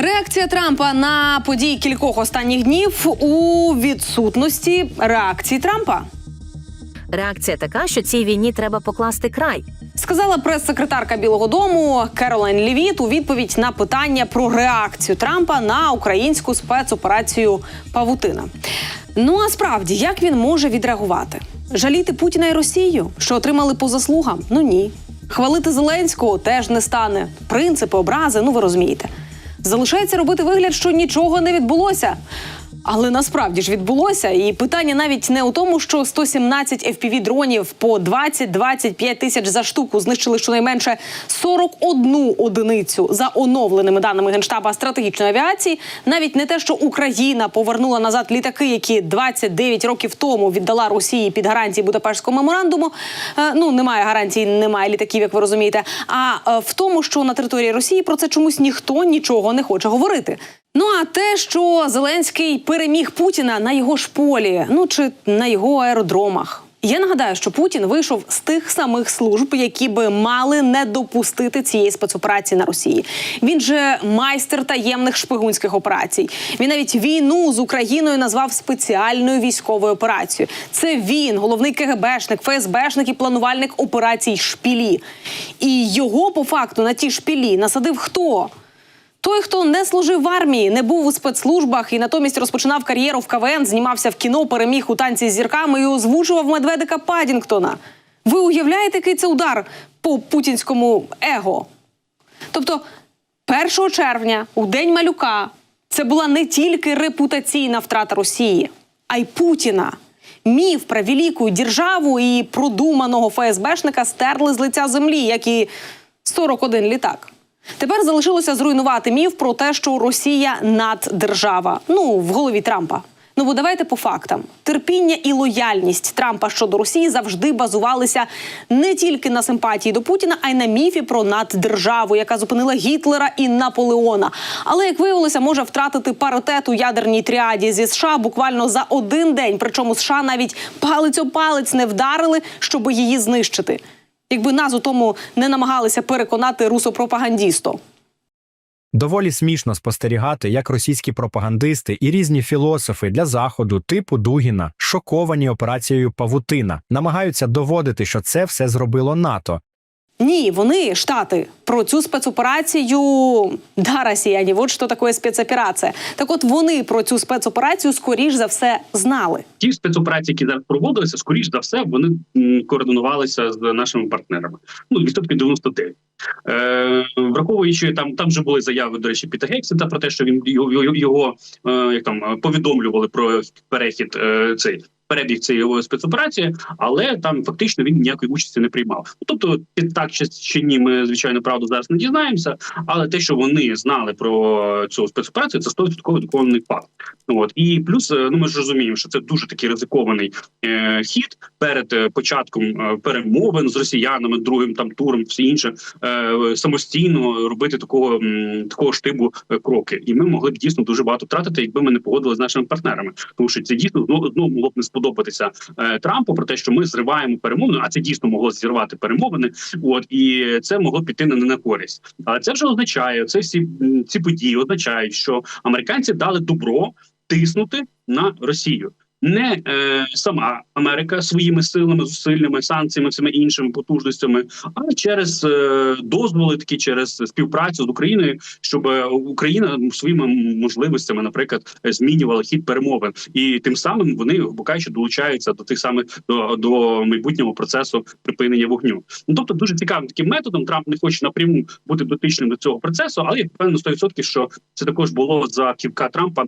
Реакція Трампа на події кількох останніх днів у відсутності реакції Трампа. Реакція така, що цій війні треба покласти край. Сказала прес-секретарка Білого Дому Керолайн Лівіт у відповідь на питання про реакцію Трампа на українську спецоперацію Павутина. Ну а справді, як він може відреагувати? Жаліти Путіна і Росію, що отримали по заслугам? Ну ні. Хвалити Зеленського теж не стане. Принципи, образи, ну ви розумієте. Залишається робити вигляд, що нічого не відбулося. Але насправді ж відбулося, і питання навіть не у тому, що 117 fpv дронів по 20-25 тисяч за штуку знищили щонайменше 41 одиницю за оновленими даними генштаба стратегічної авіації. Навіть не те, що Україна повернула назад літаки, які 29 років тому віддала Росії під гарантії Будапештського меморандуму. Е, Ну немає гарантій, немає літаків, як ви розумієте. А е, в тому, що на території Росії про це чомусь ніхто нічого не хоче говорити. Ну а те, що Зеленський переміг Путіна на його ж полі, ну чи на його аеродромах. Я нагадаю, що Путін вийшов з тих самих служб, які би мали не допустити цієї спецоперації на Росії. Він же майстер таємних шпигунських операцій. Він навіть війну з Україною назвав спеціальною військовою операцією. Це він, головний КГБшник, ФСБшник і планувальник операцій шпілі. І його по факту на ті шпілі насадив хто? Той, хто не служив в армії, не був у спецслужбах і натомість розпочинав кар'єру в КВН, знімався в кіно, переміг у танці з зірками і озвучував медведика Падінгтона. Ви уявляєте, який це удар по путінському его? Тобто, 1 червня, у день малюка, це була не тільки репутаційна втрата Росії, а й Путіна. Міф про велику державу і продуманого ФСБшника стерли з лиця землі, як і 41 літак. Тепер залишилося зруйнувати міф про те, що Росія наддержава. Ну в голові Трампа. Ну бо давайте по фактам: терпіння і лояльність Трампа щодо Росії завжди базувалися не тільки на симпатії до Путіна, а й на міфі про наддержаву, яка зупинила Гітлера і Наполеона. Але як виявилося, може втратити паритет у ядерній тріаді зі США буквально за один день. Причому США навіть палець о палець не вдарили, щоб її знищити. Якби нас у тому не намагалися переконати русопропагандісто. Доволі смішно спостерігати, як російські пропагандисти і різні філософи для заходу, типу Дугіна, шоковані операцією Павутина, намагаються доводити, що це все зробило НАТО. Ні, вони штати про цю спецоперацію да, росіяні, от що таке спецоперація. Так, от вони про цю спецоперацію скоріш за все знали. ті спецоперації, які зараз проводилися, скоріш за все, вони координувалися з нашими партнерами. Ну відсотки 99. Е, враховуючи там, там вже були заяви, до речі, Піта Гексета про те, що він його, його, його е, як там повідомлювали про перехід е, цей. Перебіг цієї спецоперації, але там фактично він ніякої участі не приймав. Тобто, під так чи, ні, ми звичайно правду зараз не дізнаємося. Але те, що вони знали про цю спецоперацію, це 100% доконаний факт. От і плюс, е, ну ми ж розуміємо, що це дуже такий ризикований е, хід перед е, початком е, перемовин з росіянами, другим там туром, все інше е, самостійно робити такого такого штибу кроки. І ми могли б дійсно дуже багато втратити, якби ми не погодили з нашими партнерами. Тому що це дійсно ну, ну могло б не сподобатися е, Трампу про те, що ми зриваємо перемовини, а це дійсно могло зірвати перемовини. От і це могло піти не на користь. Але це вже означає, це всі ці події означають, що американці дали добро тиснути на Росію. Не е, сама Америка своїми силами, зусиллями, санкціями, всіми іншими потужностями, а через е, дозволи, такі через співпрацю з Україною, щоб е, Україна своїми можливостями, наприклад, змінювала хід перемовин, і тим самим вони кажучи, долучаються до тих самих до, до майбутнього процесу припинення вогню. Ну тобто дуже цікавим таким методом. Трамп не хоче напряму бути дотичним до цього процесу, але я впевнений 100%, що це також було за ківка Трампа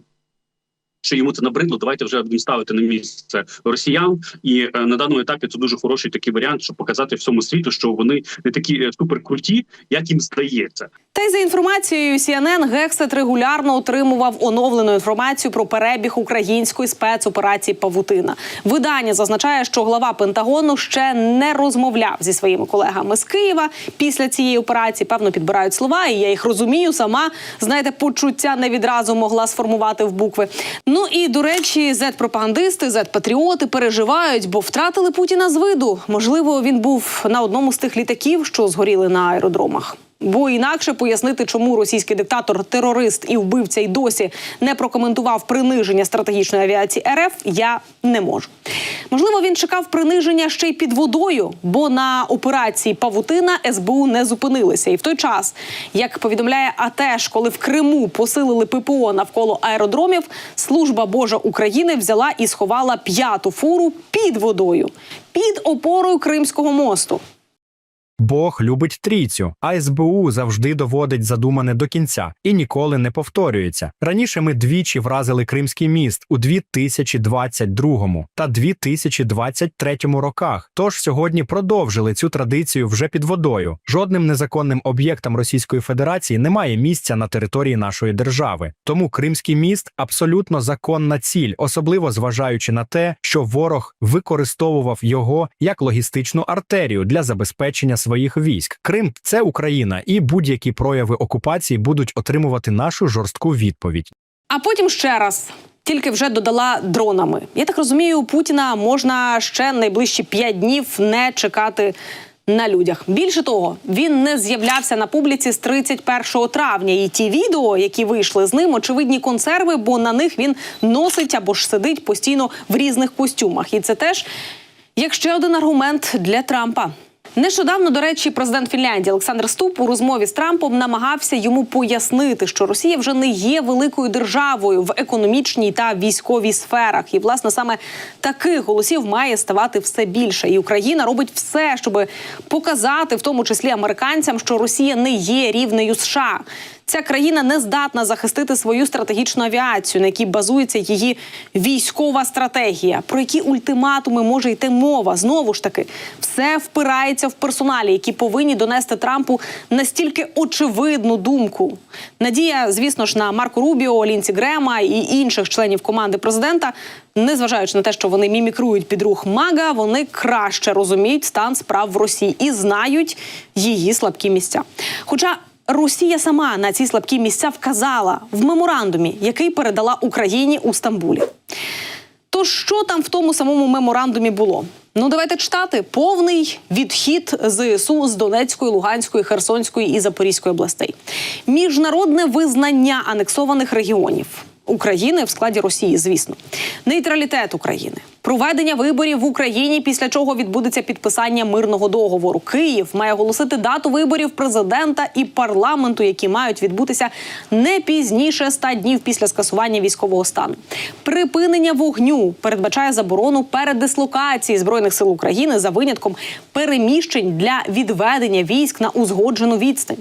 що йому це набридло, давайте вже ставити на місце росіян. І е, на даному етапі це дуже хороший такий варіант, щоб показати всьому світу, що вони не такі е, суперкруті, як їм здається. Та й за інформацією CNN, Гексет регулярно отримував оновлену інформацію про перебіг української спецоперації Павутина. Видання зазначає, що глава Пентагону ще не розмовляв зі своїми колегами з Києва після цієї операції. Певно, підбирають слова, і я їх розумію. Сама знаєте, почуття не відразу могла сформувати в букви. Ну і до речі, зет-пропагандисти, зет-патріоти переживають, бо втратили Путіна з виду. Можливо, він був на одному з тих літаків, що згоріли на аеродромах. Бо інакше пояснити, чому російський диктатор, терорист і вбивця й досі не прокоментував приниження стратегічної авіації РФ, я не можу. Можливо, він чекав приниження ще й під водою, бо на операції Павутина СБУ не зупинилися. І в той час, як повідомляє АТЕШ, коли в Криму посилили ППО навколо аеродромів, служба Божа України взяла і сховала п'яту фуру під водою, під опорою Кримського мосту. Бог любить трійцю, а СБУ завжди доводить задумане до кінця і ніколи не повторюється. Раніше ми двічі вразили Кримський міст у 2022 та 2023 роках. Тож сьогодні продовжили цю традицію вже під водою. Жодним незаконним об'єктам Російської Федерації немає місця на території нашої держави. Тому Кримський міст абсолютно законна ціль, особливо зважаючи на те, що ворог використовував його як логістичну артерію для забезпечення своїх військ. Крим це Україна, і будь-які прояви окупації будуть отримувати нашу жорстку відповідь. А потім ще раз. Тільки вже додала дронами. Я так розумію, у Путіна можна ще найближчі п'ять днів не чекати на людях. Більше того, він не з'являвся на публіці з 31 травня. І ті відео, які вийшли з ним, очевидні консерви, бо на них він носить або ж сидить постійно в різних костюмах. І це теж як ще один аргумент для Трампа. Нещодавно, до речі, президент Фінляндії Олександр Ступ у розмові з Трампом намагався йому пояснити, що Росія вже не є великою державою в економічній та військовій сферах. І власне саме таких голосів має ставати все більше. І Україна робить все, щоб показати, в тому числі американцям, що Росія не є рівнею США. Ця країна не здатна захистити свою стратегічну авіацію, на якій базується її військова стратегія. Про які ультиматуми може йти мова? Знову ж таки, все впирається в персоналі, які повинні донести Трампу настільки очевидну думку. Надія, звісно ж, на Марко Рубіо, Лінці Грема і інших членів команди президента, незважаючи на те, що вони мімікрують під рух Мага, вони краще розуміють стан справ в Росії і знають її слабкі місця. Хоча Росія сама на ці слабкі місця вказала в меморандумі, який передала Україні у Стамбулі. То що там в тому самому меморандумі було? Ну, давайте читати повний відхід ЗСУ з Донецької, Луганської, Херсонської і Запорізької областей. Міжнародне визнання анексованих регіонів України в складі Росії, звісно, нейтралітет України, проведення виборів в Україні, після чого відбудеться підписання мирного договору. Київ має оголосити дату виборів президента і парламенту, які мають відбутися не пізніше ста днів після скасування військового стану. Припинення вогню передбачає заборону передислокації збройних сил України за винятком переміщень для відведення військ на узгоджену відстань.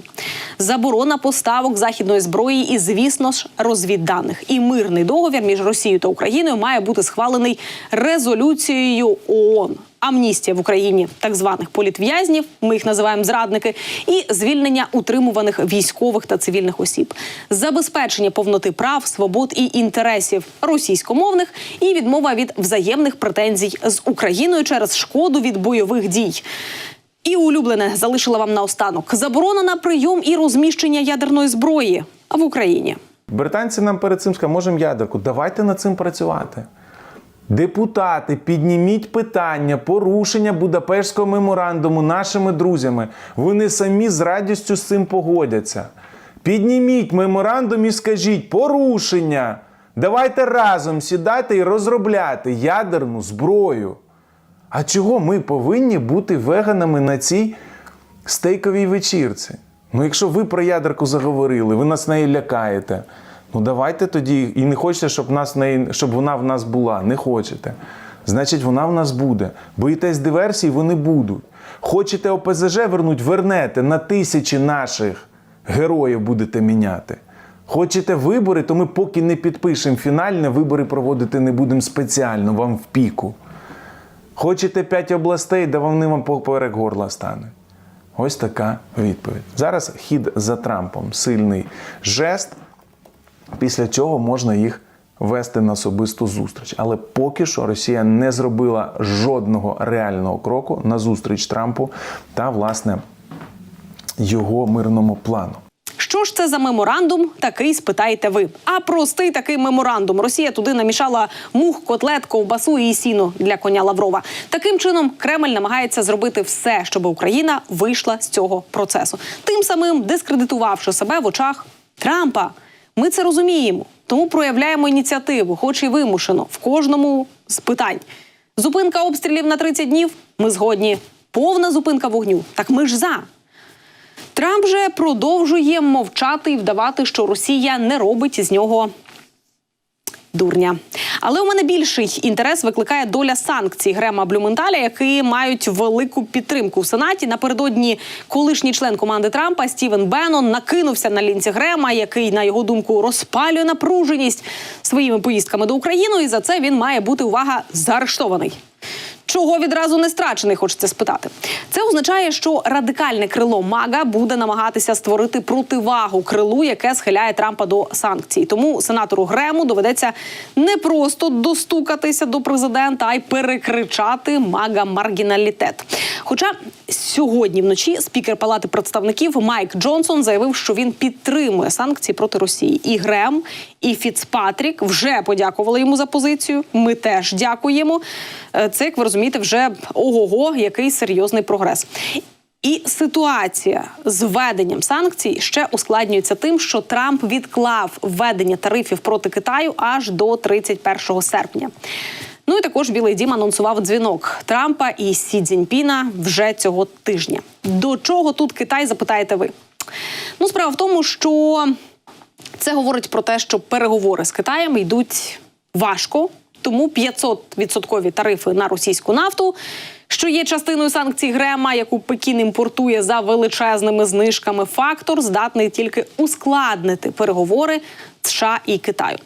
Заборона поставок західної зброї і, звісно ж, розвідданих. І мирний договір між Росією та Україною має бути схвалений резолюцією ООН. Амністія в Україні так званих політв'язнів, ми їх називаємо зрадники, і звільнення утримуваних військових та цивільних осіб, забезпечення повноти прав, свобод і інтересів російськомовних і відмова від взаємних претензій з Україною через шкоду від бойових дій. І улюблене залишила вам наостанок заборона на прийом і розміщення ядерної зброї в Україні. Британці нам перед цим сказали, можемо ядерку, давайте над цим працювати. Депутати, підніміть питання порушення Будапештського меморандуму нашими друзями. Вони самі з радістю з цим погодяться. Підніміть меморандум і скажіть порушення. Давайте разом сідати і розробляти ядерну зброю. А чого ми повинні бути веганами на цій стейковій вечірці? Ну, якщо ви про ядерку заговорили, ви нас неї лякаєте. Ну давайте тоді і не хочете, щоб нас неї, щоб вона в нас була. Не хочете. Значить, вона в нас буде. Боїтесь диверсій, вони будуть. Хочете ОПЗЖ вернуть, вернете на тисячі наших героїв будете міняти. Хочете вибори, то ми поки не підпишемо фінальне, вибори проводити не будемо спеціально вам в піку. Хочете п'ять областей, да вони вам поперек горла стане. Ось така відповідь. Зараз хід за Трампом сильний жест, після цього можна їх вести на особисту зустріч. Але поки що Росія не зробила жодного реального кроку на зустріч Трампу та, власне, його мирному плану. Що ж це за меморандум? Такий спитаєте ви. А простий такий меморандум. Росія туди намішала мух, котлет, ковбасу і сіно для коня Лаврова. Таким чином Кремль намагається зробити все, щоб Україна вийшла з цього процесу, тим самим дискредитувавши себе в очах Трампа. Ми це розуміємо, тому проявляємо ініціативу, хоч і вимушено, в кожному з питань. Зупинка обстрілів на 30 днів. Ми згодні. Повна зупинка вогню. Так ми ж за. Трамп же продовжує мовчати і вдавати, що Росія не робить із нього дурня. Але у мене більший інтерес викликає доля санкцій Грема Блюменталя, які мають велику підтримку в Сенаті. Напередодні колишній член команди Трампа Стівен Беннон накинувся на лінці Грема, який, на його думку, розпалює напруженість своїми поїздками до України. І за це він має бути увага заарештований. Чого відразу не страчений, хочеться спитати. Це означає, що радикальне крило Мага буде намагатися створити противагу крилу, яке схиляє Трампа до санкцій. Тому сенатору Грему доведеться не просто достукатися до президента, а й перекричати мага маргіналітет. Хоча сьогодні вночі спікер Палати представників Майк Джонсон заявив, що він підтримує санкції проти Росії. І Грем, і Фіцпатрік вже подякували йому за позицію. Ми теж дякуємо. Е, Це, як ви розумієте, вже ого-го, який серйозний прогрес. І ситуація з введенням санкцій ще ускладнюється тим, що Трамп відклав введення тарифів проти Китаю аж до 31 серпня. Ну і також Білий Дім анонсував дзвінок Трампа і Сі Цзіньпіна вже цього тижня. До чого тут Китай запитаєте ви? Ну, справа в тому, що це говорить про те, що переговори з Китаєм йдуть важко, тому 500% тарифи на російську нафту, що є частиною санкцій Грема, яку Пекін імпортує за величезними знижками. Фактор здатний тільки ускладнити переговори США і Китаю.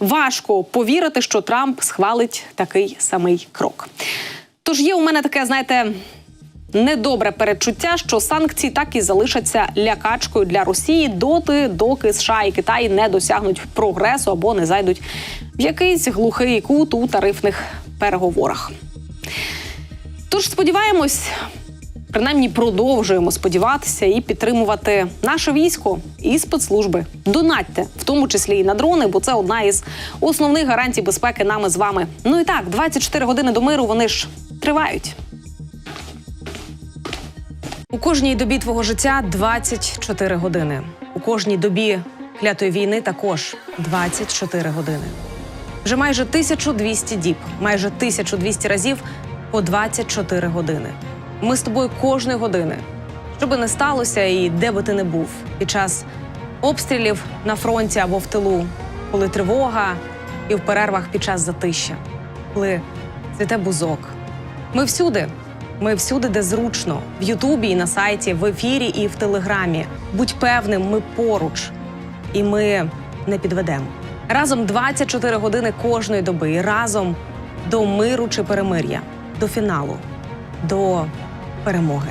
Важко повірити, що Трамп схвалить такий самий крок. Тож є у мене таке, знаєте, недобре передчуття, що санкції так і залишаться лякачкою для Росії доти, доки США і Китай не досягнуть прогресу або не зайдуть в якийсь глухий кут у тарифних переговорах. Тож сподіваємось, принаймні продовжуємо сподіватися і підтримувати наше військо і спецслужби. Донатьте, в тому числі і на дрони, бо це одна із основних гарантій безпеки нами з вами. Ну і так, 24 години до миру вони ж тривають. У кожній добі твого життя 24 години. У кожній добі клятої війни також 24 години. Вже майже 1200 діб, майже 1200 разів по 24 години. Ми з тобою кожної години, що би не сталося, і де би ти не був під час обстрілів на фронті або в тилу, коли тривога і в перервах під час затища, коли цвіте бузок. Ми всюди. Ми всюди, де зручно, в Ютубі і на сайті, в ефірі і в Телеграмі. Будь певним, ми поруч, і ми не підведемо. Разом 24 години кожної доби, і разом до миру чи перемир'я, до фіналу, до перемоги.